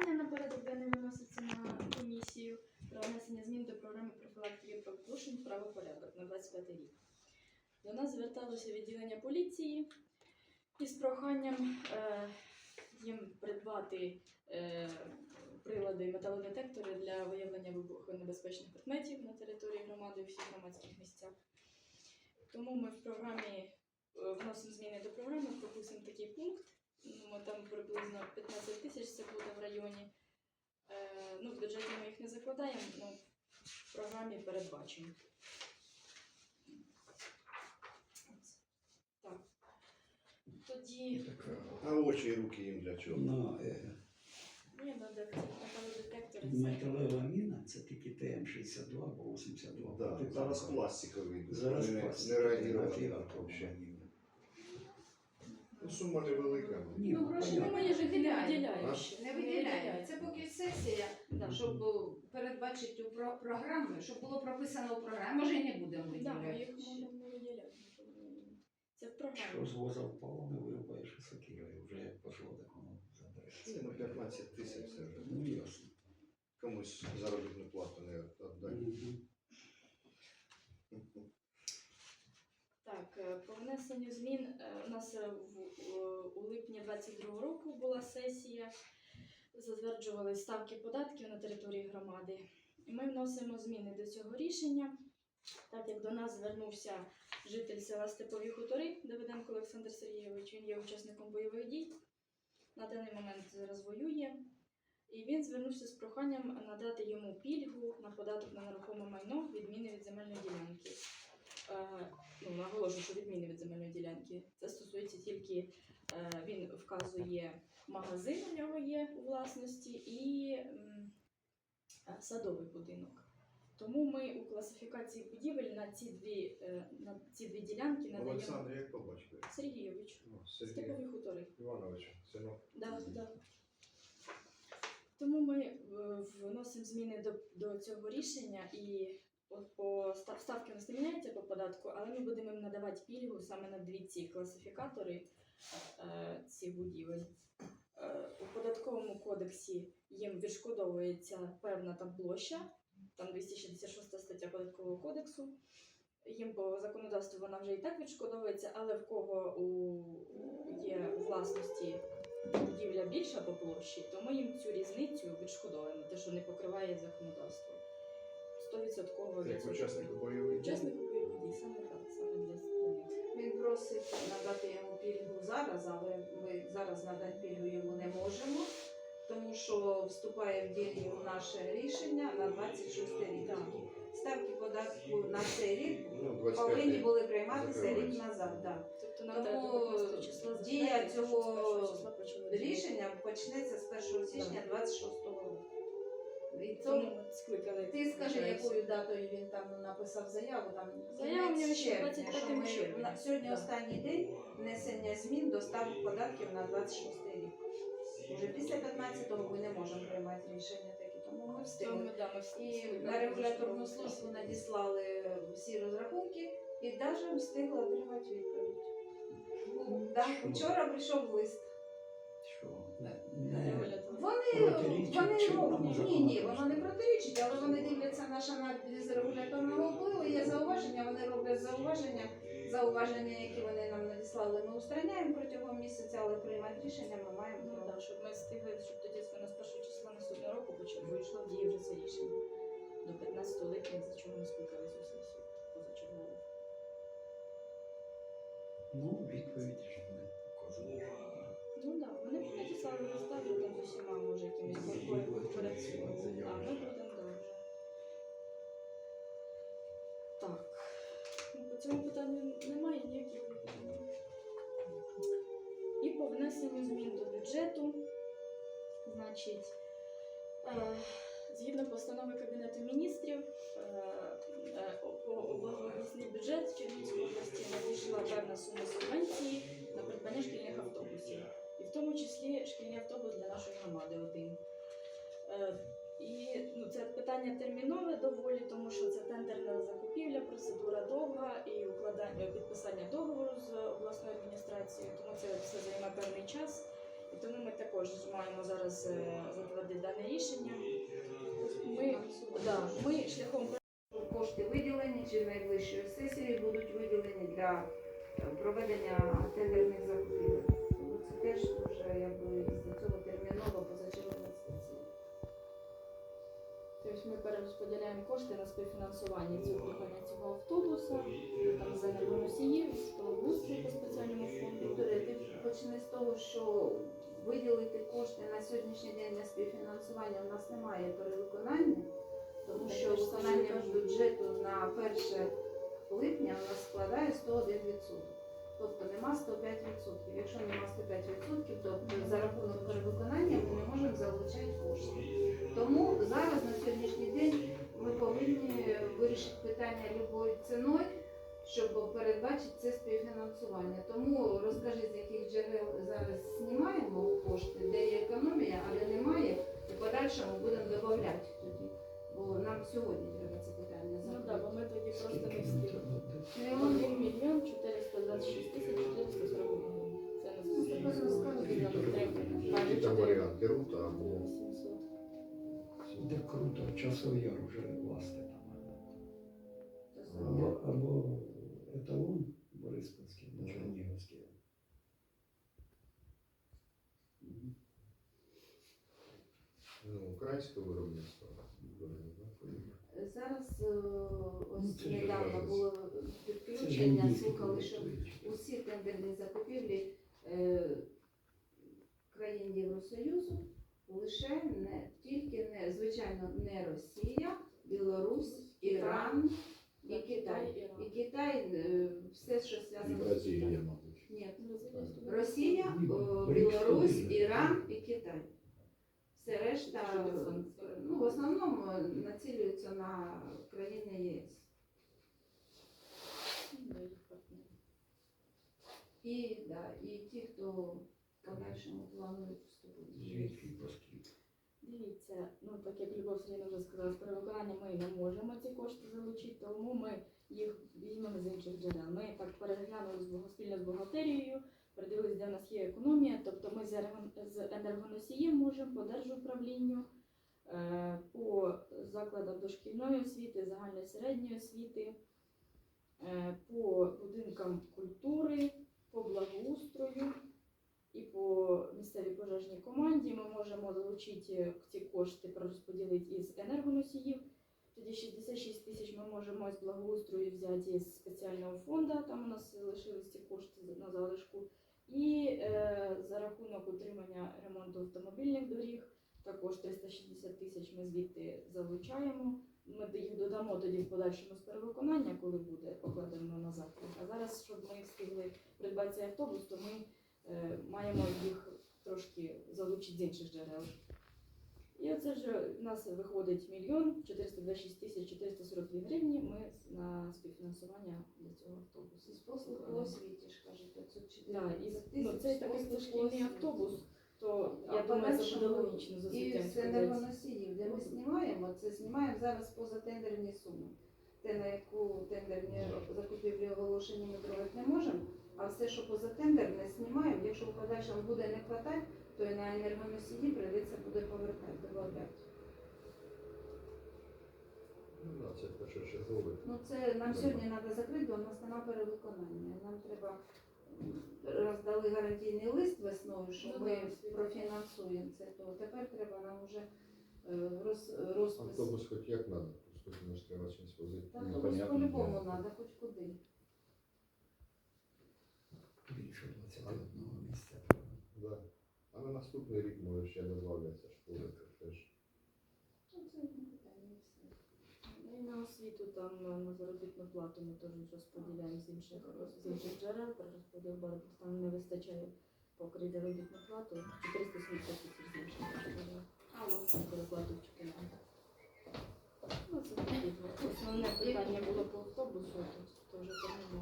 питання на порядок виноситься на комісію про внесення змін до програми профілактики правопорушень правопорядок на 25 рік. До нас зверталося відділення поліції із проханням е, їм придбати е, прилади металодетектори для виявлення вибухонебезпечних предметів на території громади у всіх громадських місцях. Тому ми в програмі е, вносимо зміни до програми, пропустимо такий пункт. Ну, там приблизно 15 тисяч це буде в районі. Е, ну, в бюджеті ми їх не закладаємо, але в програмі передбачимо. Так. Тоді А очі і руки їм для чого? На е, ні, надо металодетектори. металева міна це тільки ТМ-62 або 82. Да, зараз пластиковий. Зараз не, не реагувати на так атомну взагалі. міну. Ну, сума невелика. Ні, Ну, гроші Ну, понятно. ми ж їх не ще. Не виділяємо. Це поки сесія, Да. щоб о, передбачити у про- програму, щоб було прописано у програмі. Може, і не будемо Да, виділяти. їх не виділяти. Це в Що програмі. з воза впало, не вирубаєш і сокирою. Вже як пошло, так воно ну забереться. 15 тисяч це вже. Ну, ясно. Комусь заробітну плату не віддати. Мгм. Е, по внесенню змін е, у нас е, у липні 22 року була сесія. Затверджували ставки податків на території громади. І ми вносимо зміни до цього рішення, так як до нас звернувся житель села Степові Хутори Давиденко Олександр Сергійович. Він є учасником бойових дій. На даний момент зараз воює. І він звернувся з проханням надати йому пільгу на податок на нерухоме майно, відміни від земельної ділянки. Е, ну, наголошую, що відміни від земельної ділянки. Це стосується тільки е, він вказує магазин, у нього є у власності, і е, садовий будинок. Тому ми у класифікації будівель на ці дві, на ці дві ділянки надаємо Олександр, як побачив? Сергійович. Ну, Сергій Степові хутори. Іванович, синок. Да, да. Тому ми вносимо зміни до, до цього рішення і по став- ставки не міняються по податку, але ми будемо їм надавати пільгу саме на дві ці класифікатори е, цих будівель. Е, у податковому кодексі їм відшкодовується певна там площа, там 266 стаття податкового кодексу. Їм по законодавству вона вже і так відшкодовується, але в кого у, є власності будівля більша по площі, то ми їм цю різницю відшкодовуємо, те, що не покриває законодавство. 100% Як відсоток. бойових дій. Учаснику бойових дій, саме так, саме для, них. Він просить надати йому пільгу зараз, але ми зараз надати пільгу йому не можемо, тому що вступає в дію наше рішення на 26 рік. Так. Ставки податку на цей рік Ну, 25 повинні були прийматися рік назад. Да. Тобто Тому нам треба до 15 числа дія затвердити, щоб з цього першого числа почало діяти. Рішення почнеться з 1 січня 26 року. Тому тому скликали. ти скажи, якою датою він там написав заяву, там Заява нього ще 25 що ми червня. на- сьогодні Да. останній день внесення змін до ставок податків на 26 рік. Уже після 15-го ми не можемо приймати рішення такі, тому ми встигли. да, І на регуляторну службу надіслали всі розрахунки і навіть встигли отримати відповідь. Ну, да, вчора прийшов лист. Вони, Протирічить вони чинному роблять, ні, ні, воно не законодавству. протирічить, але вони дивляться наш аналіз регуляторного впливу, є зауваження, вони роблять зауваження, зауваження, які вони нам надіслали, ми устраняємо протягом місяця, але приймати рішення ми маємо Ну право. так, щоб ми встигли, щоб тоді з нас першого числа наступного року почали вийшло в дію вже це рішення. До 15 липня, за чого ми скликали цю сесію позачергову. Ну, відповідь значить, е, згідно постанови Кабінету міністрів, е, е, обласний бюджет Чернігівської області надійшла певна сума субвенції на придбання шкільних автобусів. І в тому числі шкільний автобус для нашої громади один. І ну, це питання термінове доволі, тому що це тендерна закупівля, процедура довга і укладання підписання договору з обласною адміністрацією, тому це все займає певний час. Тому ми також маємо зараз е, затвердити дане рішення. Ми, да, ми шляхом Кошти виділені чи найближчої сесії будуть виділені для е, проведення тендерних кошти на сьогоднішній день на співфінансування у нас немає перевиконання, тому що я виконання бюджету на 1 липня у нас складає 101%. Тобто нема 105%. Якщо нема 105%, то за рахунок перевиконання ми не можемо залучати кошти. Тому зараз на сьогоднішній день ми повинні вирішити питання любою ціною, щоб передбачити це співфінансування. Тому розкажи, з яких джерел зараз знімаємо кошти, де є економія, а де немає, і в подальшому будемо додавати тоді. Бо нам сьогодні треба це питання Ну так, бо ми тоді просто не встигли. Мільйон 1 мільйон 426 тисяч 440 гривень. Це на Який там варіант беруть або 800. Де круто, часовий яр вже власне там. Або, або еталон Бориспільський, або Ага. Чернігівський. Мгм. Ну, да, поїхали. Зараз е, Ну, ось це недавно було підключення, слухали, що усі тендерні закупівлі е, країн Євросоюзу лише не тільки не звичайно не Росія, Білорусь, Іран і Китай. І Китай е, все, що зв'язано з Китаєм. Ні, Росія, о, Брикс Білорусь. Іран і Китай. Решта е, ну, в основному е, націлюються на країни ЄС. І, да, і ті, хто в подальшому планують вступити. Дивіться, ну так як Любов Сергійовна вже сказала, з перевиконання ми не можемо ці кошти залучити, тому ми їх візьмемо з інших джерел. Ми так переглянули з спільно з бухгалтерією, передивилися, де в нас є економія. Тобто ми з енерго- з енергоносіїв можемо по держуправлінню, е, по закладам дошкільної освіти, загальної середньої освіти, е, по будинкам культури, по благоустрою і по місцевій пожежній команді ми можемо залучити ці кошти, пророзподілити із енергоносіїв. Тоді 66 тисяч ми можемо з благоустрою взяти із спеціального фонду, там у нас лишились ці кошти на залишку. І е, за рахунок утримання ремонту автомобільних доріг також 360 тисяч ми звідти залучаємо. Ми їх додамо тоді в подальшому з перевиконання, коли буде покладено назад. А зараз, щоб ми встигли придбати цей автобус, то ми е, маємо їх трошки залучити з інших джерел. І оце ж у нас виходить мільйон 426 тисяч 442 гривні. Ми на співфінансування для цього автобусу. З послуг по освіті ж кажуть, 514 Да, і ну, цей такий освіті. автобус, то А я думаю, це буде логічно з І з енергоносіїв, де ми знімаємо, це знімаємо зараз позатендерні суми. Те, на яку тендерні закупівлі оголошені, ми трогати не можемо, а все, що позатендерне, знімаємо. Якщо в подальшому буде не хватати, то і на енергоносії прийдеться буде повертати, додати. Ну. Ну це нам сьогодні треба закрити, бо у нас нема перевиконання. Нам треба роздали гарантійний лист весною, що Ну, ми профінансуємо це. То тепер треба нам вже е, роз, розпис. Автобус хоч як надо, просто не ж треба чимось возити. Та Ну, автобус по-любому треба, хоч куди. Більше 21 місця. Да. А на наступний рік може ще додавляться школи, то теж. Це одне питання все. Ну, на освіту там на на заробітну плату ми теж розподіляємо з інших з інших джерел, перерозподіл бару, там не вистачає покрити заробітну плату 470 тисяч з інших джерел. А от переплату вчителям. Ну. Основне питання було по автобусу, тут теж тому